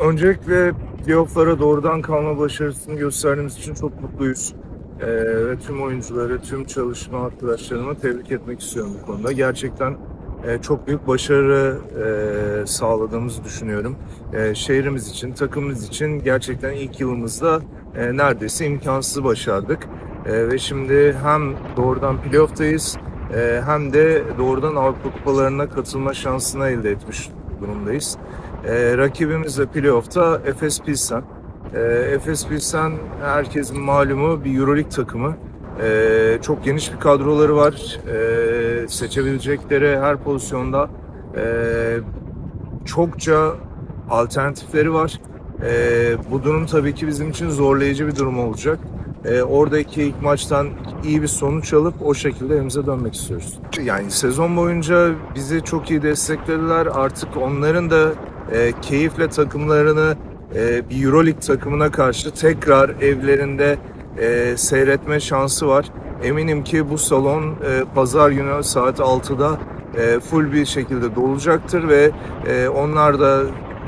Öncelikle playofflara doğrudan kalma başarısını gösterdiğimiz için çok mutluyuz. Ee, ve tüm oyuncuları, tüm çalışma arkadaşlarımı tebrik etmek istiyorum bu konuda. Gerçekten e, çok büyük başarı e, sağladığımızı düşünüyorum. E, şehrimiz için, takımımız için gerçekten ilk yılımızda e, neredeyse imkansızı başardık. E, ve şimdi hem doğrudan playoff'tayız e, hem de doğrudan Avrupa Kupalarına katılma şansını elde etmiş durumdayız. E, rakibimiz de playoff'ta Efes Pilsen. E, Efes Pilsen herkesin malumu bir Euroleague takımı. E, çok geniş bir kadroları var. E, seçebilecekleri her pozisyonda e, çokça alternatifleri var. E, bu durum tabii ki bizim için zorlayıcı bir durum olacak. E, oradaki ilk maçtan iyi bir sonuç alıp o şekilde evimize dönmek istiyoruz. Yani sezon boyunca bizi çok iyi desteklediler. Artık onların da e, keyifle takımlarını e, bir Euroleague takımına karşı tekrar evlerinde e, seyretme şansı var. Eminim ki bu salon e, pazar günü saat 6'da e, full bir şekilde dolacaktır ve e, onlar da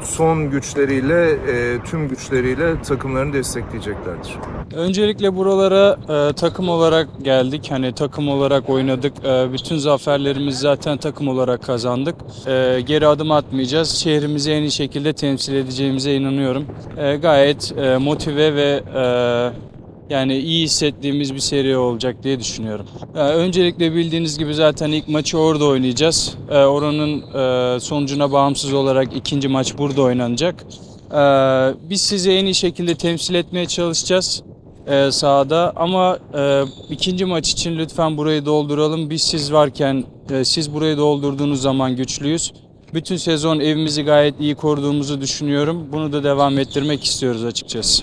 son güçleriyle, e, tüm güçleriyle takımlarını destekleyeceklerdir. Öncelikle buralara e, takım olarak geldik. Hani takım olarak oynadık. E, bütün zaferlerimizi zaten takım olarak kazandık. E, geri adım atmayacağız. Şehrimizi en iyi şekilde temsil edeceğimize inanıyorum. E, gayet e, motive ve e, yani iyi hissettiğimiz bir seri olacak diye düşünüyorum. E, öncelikle bildiğiniz gibi zaten ilk maçı orada oynayacağız. E, oranın e, sonucuna bağımsız olarak ikinci maç burada oynanacak. E, biz sizi en iyi şekilde temsil etmeye çalışacağız e, sahada ama e, ikinci maç için lütfen burayı dolduralım. Biz siz varken siz burayı doldurduğunuz zaman güçlüyüz. Bütün sezon evimizi gayet iyi koruduğumuzu düşünüyorum. Bunu da devam ettirmek istiyoruz açıkçası.